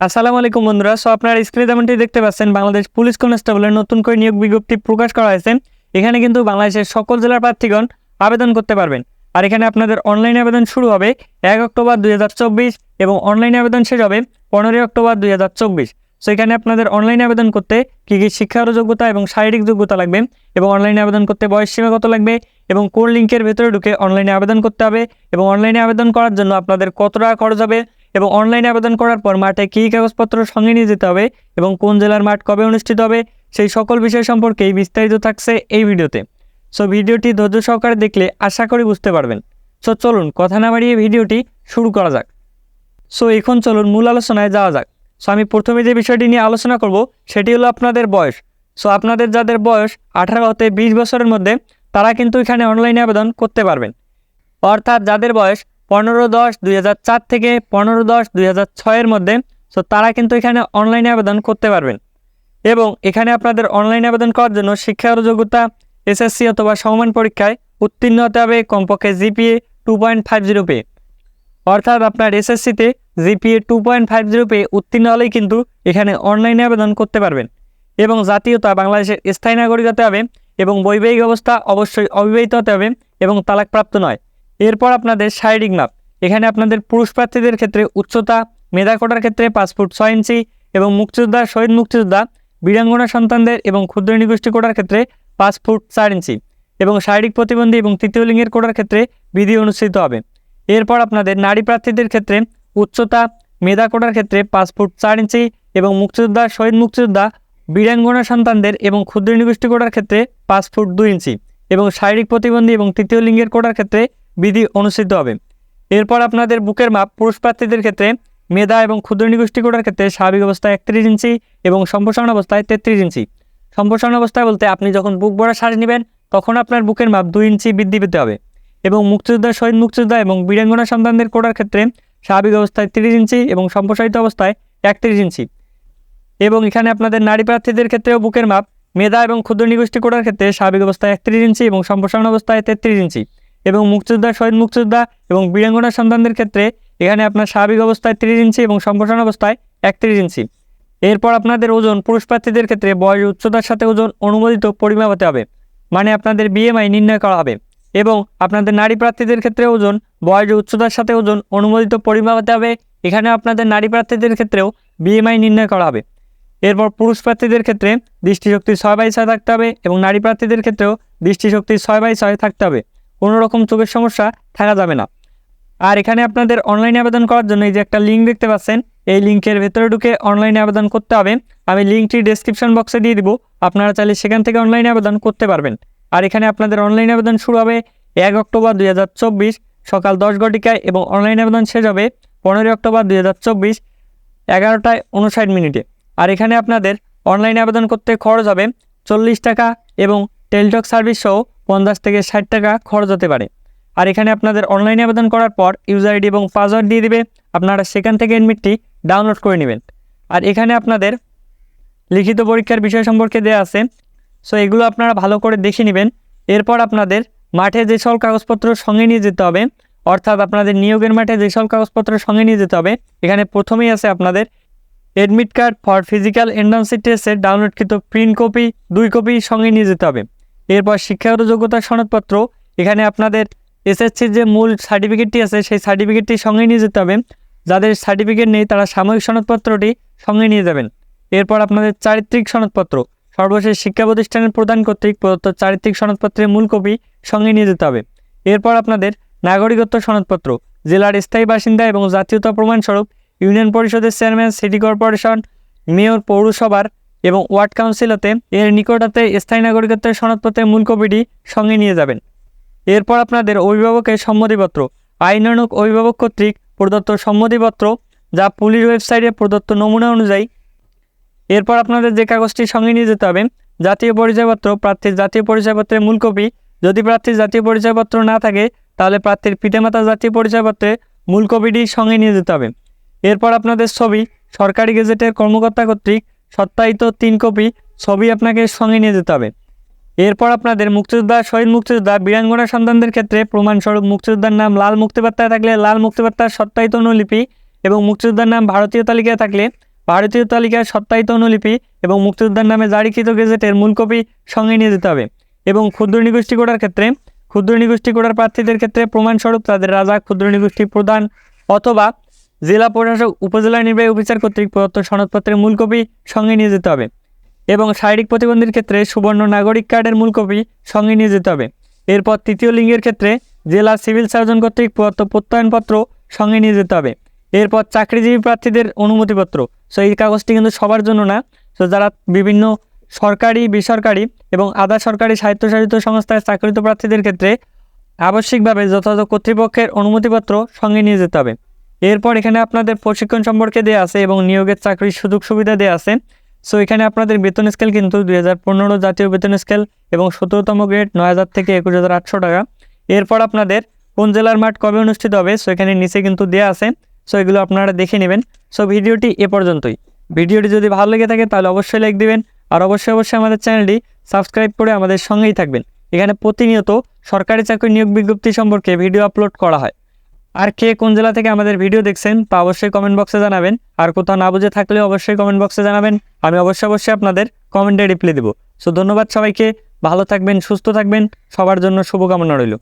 আসসালামু আলাইকুম বন্ধুরা। সো আপনারা স্ক্রিনে যেমনটি দেখতে পাচ্ছেন, বাংলাদেশ পুলিশ কনস্টেবলের নতুন করে নিয়োগ বিজ্ঞপ্তি প্রকাশ করা হয়েছে। এখানে কিন্তু বাংলাদেশের সকল জেলার প্রার্থীগণ আবেদন করতে পারবেন। আর এখানে আপনাদের অনলাইন আবেদন শুরু হবে এক অক্টোবর দুই হাজার চব্বিশ এবং অনলাইন আবেদন শেষ হবে পনেরোই অক্টোবর দুই হাজার চব্বিশ। সো এখানে আপনাদের অনলাইন আবেদন করতে কী কী শিক্ষাগত যোগ্যতা এবং শারীরিক যোগ্যতা লাগবে এবং অনলাইনে আবেদন করতে বয়স সীমা কত লাগবে এবং কোন লিঙ্কের ভেতরে ঢুকে অনলাইনে আবেদন করতে হবে এবং অনলাইনে আবেদন করার জন্য আপনাদের কত টাকা খরচ হবে এবং অনলাইনে আবেদন করার পর মাঠে কী কাগজপত্র সঙ্গে নিয়ে যেতে হবে এবং কোন জেলার মাঠ কবে অনুষ্ঠিত হবে, সেই সকল বিষয় সম্পর্কেই বিস্তারিত থাকছে এই ভিডিওতে। সো ভিডিওটি ধৈর্য সহকারে দেখলে আশা করি বুঝতে পারবেন। সো চলুন কথা না বাড়িয়ে ভিডিওটি শুরু করা যাক। সো এখন চলুন মূল আলোচনায় যাওয়া যাক। সো আমি প্রথমে যে বিষয়টি নিয়ে আলোচনা করব, সেটি হলো আপনাদের বয়স। সো আপনাদের যাদের বয়স আঠারো হতে বিশ বছরের মধ্যে, তারা কিন্তু এখানে অনলাইনে আবেদন করতে পারবেন। অর্থাৎ যাদের বয়স পনেরো দশ দুই থেকে পনেরো দশ দুই হাজার ছয়ের মধ্যে সো তারা কিন্তু এখানে অনলাইনে আবেদন করতে পারবেন। এবং এখানে আপনাদের অনলাইনে আবেদন করার জন্য শিক্ষাগত যোগ্যতা এসএসসি অথবা সমমান পরীক্ষায় উত্তীর্ণ হতে হবে কমপক্ষে GPA two point five zero পেয়ে অর্থাৎ আপনার এসএসসিতে GPA two point five zero পেয়ে উত্তীর্ণ হলেই কিন্তু এখানে অনলাইনে আবেদন করতে পারবেন। এবং জাতীয়তা বাংলাদেশের স্থায়ী নাগরিক হতে হবে এবং বৈবাহিক অবস্থা অবশ্যই অবিবাহিত হতে হবে এবং তালাকপ্রাপ্ত নয়। এরপর আপনাদের শারীরিক মাপ। এখানে আপনাদের পুরুষ প্রার্থীদের ক্ষেত্রে উচ্চতা, মেধা কোটার ক্ষেত্রে পাঁচ ফুট ছয় ইঞ্চি এবং মুক্তিযোদ্ধা, শহীদ মুক্তিযোদ্ধা, বীরাঙ্গনা সন্তানদের এবং ক্ষুদ্র নিগোষ্ঠী কোটার ক্ষেত্রে পাঁচ ফুট চার ইঞ্চি এবং শারীরিক প্রতিবন্ধী এবং তৃতীয় লিঙ্গের কোটার ক্ষেত্রে বিধি অনুষ্ঠিত হবে। এরপর আপনাদের নারী প্রার্থীদের ক্ষেত্রে উচ্চতা, মেধা কোটার ক্ষেত্রে পাঁচ ফুট চার ইঞ্চি এবং মুক্তিযোদ্ধা, শহীদ মুক্তিযোদ্ধা, বীরাঙ্গনা সন্তানদের এবং ক্ষুদ্র নিগোষ্ঠী কোটার ক্ষেত্রে পাঁচ ফুট দুই ইঞ্চি এবং শারীরিক প্রতিবন্ধী এবং তৃতীয় লিঙ্গের কোটার ক্ষেত্রে বিধি অনুষ্ঠিত হবে। এরপর আপনাদের বুকের মাপ পুরুষ প্রার্থীদের ক্ষেত্রে মেধা এবং ক্ষুদ্র নিগোষ্ঠী কোটার ক্ষেত্রে স্বাভাবিক অবস্থায় একত্রিশ ইঞ্চি এবং সম্প্রসারণ অবস্থায় তেত্রিশ ইঞ্চি। সম্প্রসারণ অবস্থায় বলতে আপনি যখন বুক ভরা সাজ নেবেন, তখন আপনার বুকের মাপ দুই ইঞ্চি বৃদ্ধি পেতে হবে এবং মুক্তিযোদ্ধা, শহীদ মুক্তিযোদ্ধা এবং বীরাঙ্গনা সন্তানদের কোটার ক্ষেত্রে স্বাভাবিক অবস্থায় তিরিশ ইঞ্চি এবং সম্প্রসারিত অবস্থায় একত্রিশ ইঞ্চি। এবং এখানে আপনাদের নারী প্রার্থীদের ক্ষেত্রেও বুকের মাপ মেধা এবং ক্ষুদ্র নিগোষ্ঠী কোটার ক্ষেত্রে স্বাভাবিক অবস্থায় একত্রিশ ইঞ্চি এবং সম্প্রসারণ অবস্থায় তেত্রিশ ইঞ্চি। এবং মুক্তিযোদ্ধা শহীদ মুক্তিযোদ্ধা এবং বীরাঙ্গনা সন্তানদের ক্ষেত্রে এখানে আপনার স্বাভাবিক অবস্থায় তিরিশ ইঞ্চি এবং সম্প্রসারণ অবস্থায় একত্রিশ ইঞ্চি। এরপর আপনাদের ওজন পুরুষ প্রার্থীদের ক্ষেত্রে বয়স উচ্চতার সাথে ওজন অনুমোদিত পরিমাপ হতে হবে মানে আপনাদের বিএমআই নির্ণয় করা হবে এবং আপনাদের নারী প্রার্থীদের ক্ষেত্রে ওজন, বয়স উচ্চতার সাথে ওজন অনুমোদিত পরিমাপ হতে হবে, এখানে আপনাদের নারী প্রার্থীদের ক্ষেত্রেও বিএমআই নির্ণয় করা হবে। এরপর পুরুষ প্রার্থীদের ক্ষেত্রে দৃষ্টিশক্তি ছয় বাই ছয় থাকতে হবে এবং নারী প্রার্থীদের ক্ষেত্রেও দৃষ্টিশক্তি ছয় বাই ছয় থাকতে হবে। কোনো রকম চোখের সমস্যা থাকা যাবে না। আর এখানে আপনাদের অনলাইনে আবেদন করার জন্য এই যে একটা লিঙ্ক দেখতে পাচ্ছেন, এই লিঙ্কের ভেতরে ঢুকে অনলাইনে আবেদন করতে হবে। আমি লিঙ্কটি ডেসক্রিপশন বক্সে দিয়ে দিব, আপনারা চাইলে সেখান থেকে অনলাইনে আবেদন করতে পারবেন। আর এখানে আপনাদের অনলাইন আবেদন শুরু হবে এক অক্টোবর দুই হাজার চব্বিশ, সকাল দশ ঘটিকায় এবং অনলাইন আবেদন শেষ হবে পনেরোই অক্টোবর দুই হাজার চব্বিশ, এগারোটায় উনষাট মিনিটে। আর এখানে আপনাদের অনলাইনে আবেদন করতে খরচ হবে চল্লিশ টাকা এবং টেলটক সার্ভিস সহ পঞ্চাশ থেকে ষাট টাকা খরচ হতে পারে। আর এখানে আপনাদের অনলাইনে আবেদন করার পর ইউজার আইডি এবং পাসওয়ার্ড দিয়ে দেবে। আপনারা সেখান থেকে এডমিটটি ডাউনলোড করে নেবেন। আর এখানে আপনাদের লিখিত পরীক্ষার বিষয় সম্পর্কে দেওয়া আছে। সো এগুলো আপনারা ভালো করে দেখে নেবেন। এরপর আপনাদের মাঠে যে সব কাগজপত্র সঙ্গে নিয়ে যেতে হবে, অর্থাৎ আপনাদের নিয়োগের মাঠে যে সব কাগজপত্র সঙ্গে নিয়ে যেতে হবে, এখানে প্রথমেই আছে আপনাদের admit card for physical endurance টেস্টের ডাউনলোডকৃত প্রিন্ট কপি দুই কপি সঙ্গে নিয়ে যেতে হবে। এরপর শিক্ষাগত যোগ্যতার সনদপত্র। এখানে আপনাদের এসএসসির যে মূল সার্টিফিকেটটি আছে, সেই সার্টিফিকেটটি সঙ্গে নিয়ে যেতে হবে। যাদের সার্টিফিকেট নেই, তারা সাময়িক সনদপত্রটি সঙ্গে নিয়ে যাবেন। এরপর আপনাদের চারিত্রিক সনদপত্র। সর্বশেষ শিক্ষা প্রতিষ্ঠানের প্রদান কর্তৃক প্রদত্ত চারিত্রিক সনদপত্রের মূল কপি সঙ্গে নিয়ে যেতে হবে। এরপর আপনাদের নাগরিকত্ব সনদপত্র। জেলার স্থায়ী বাসিন্দা এবং জাতীয়তা প্রমাণস্বরূপ ইউনিয়ন পরিষদের চেয়ারম্যান, সিটি কর্পোরেশন, মেয়র, পৌরসভার এবং ওয়ার্ড কাউন্সিলতে এর নিকটাতে স্থায়ী নাগরিকত্বের সনদপত্রের মূল কপিটি সঙ্গে নিয়ে যাবেন। এরপর আপনাদের অভিভাবকের সম্মতিপত্র আইনানুক অভিভাবক কর্তৃক প্রদত্ত সম্মতিপত্র যা পুলিশ ওয়েবসাইটে প্রদত্ত নমুনা অনুযায়ী। এরপর আপনাদের যে কাগজটি সঙ্গে নিয়ে যেতে হবে, জাতীয় পরিচয়পত্র, প্রার্থীর জাতীয় পরিচয়পত্রের মূল কপি। যদি প্রার্থীর জাতীয় পরিচয়পত্র না থাকে, তাহলে প্রার্থীর পিতামাতা জাতীয় পরিচয়পত্রে মূল কপিটি সঙ্গে নিয়ে যেতে হবে। এরপর আপনাদের ছবি, সরকারি গেজেটের কর্মকর্তা কর্তৃক সত্যায়িত তিন কপি ছবি আপনাকে সঙ্গে নিয়ে যেতে হবে। এরপর আপনাদের মুক্তিযোদ্ধা শহীদ মুক্তিযোদ্ধা বীরাঙ্গনা সন্তানদের ক্ষেত্রে প্রমাণস্বরূপ মুক্তিযোদ্ধার নাম লাল মুক্তিবার্তায় থাকলে লাল মুক্তিবার্তার সত্যায়িত অনুলিপি এবং মুক্তিযোদ্ধার নাম ভারতীয় তালিকায় থাকলে ভারতীয় তালিকায় সত্যায়িত অনুলিপি এবং মুক্তিযোদ্ধার নামে জারিকৃত গেজেটের মূল কপি সঙ্গে নিয়ে যেতে হবে। এবং ক্ষুদ্র নিগোষ্ঠী কোটার ক্ষেত্রে ক্ষুদ্র নিগোষ্ঠী কোটার প্রার্থীদের ক্ষেত্রে প্রমাণস্বরূপ তাদের রাজা ক্ষুদ্র নিগোষ্ঠী প্রধান অথবা জেলা প্রশাসক, উপজেলা নির্বাহী অফিসার কর্তৃক প্রদত্ত সনদপত্রের মূল কপি সঙ্গে নিয়ে যেতে হবে এবং শারীরিক প্রতিবন্ধীর ক্ষেত্রে সুবর্ণ নাগরিক কার্ডের মূল কপি সঙ্গে নিয়ে যেতে হবে। এরপর তৃতীয় লিঙ্গের ক্ষেত্রে জেলা সিভিল সার্জন কর্তৃক প্রদত্ত প্রত্যয়নপত্র সঙ্গে নিয়ে যেতে হবে। এরপর চাকরিজীবী প্রার্থীদের অনুমতিপত্র। সো, এই কাগজটি কিন্তু সবার জন্য না। সো, যারা বিভিন্ন সরকারি, বেসরকারি এবং আধা সরকারি স্বায়ত্তশাসিত সংস্থায় চাকরিত প্রার্থীদের ক্ষেত্রে আবশ্যিকভাবে যথাযথ কর্তৃপক্ষের অনুমতিপত্র সঙ্গে নিয়ে যেতে হবে। এরপর এখানে আপনাদের প্রশিক্ষণ সম্পর্কে দেওয়া আছে এবং নিয়োগের চাকরির সুযোগ সুবিধা দেওয়া আছে। সো এখানে আপনাদের বেতন স্কেল কিন্তু দুই হাজার পনেরো জাতীয় বেতন স্কেল এবং সতেরোতম গ্রেড নয় হাজার থেকে একুশ হাজার আটশো টাকা। এরপর আপনাদের কোন জেলার মাঠ কবে অনুষ্ঠিত হবে সো এখানে নিচে কিন্তু দেওয়া আছে। সো এগুলো আপনারা দেখে নেবেন। সো ভিডিওটি এ পর্যন্তই। ভিডিওটি যদি ভালো লেগে থাকে তাহলে অবশ্যই লাইক দিবেন আর অবশ্যই অবশ্যই আমাদের চ্যানেলটি সাবস্ক্রাইব করে আমাদের সঙ্গেই থাকবেন। এখানে প্রতিনিয়ত সরকারি চাকরি নিয়োগ বিজ্ঞপ্তি সম্পর্কে ভিডিও আপলোড করা হয়। আর কে কোন জেলা থেকে আমাদের ভিডিও দেখছেন তা অবশ্যই কমেন্ট বক্সে জানাবেন। আর কোথাও না বুঝে থাকলে অবশ্যই কমেন্ট বক্সে জানাবেন। আমি অবশ্যই অবশ্যই আপনাদের কমেন্টে রিপ্লাই দেবো। সো ধন্যবাদ সবাইকে। ভালো থাকবেন, সুস্থ থাকবেন। সবার জন্য শুভকামনা রইল।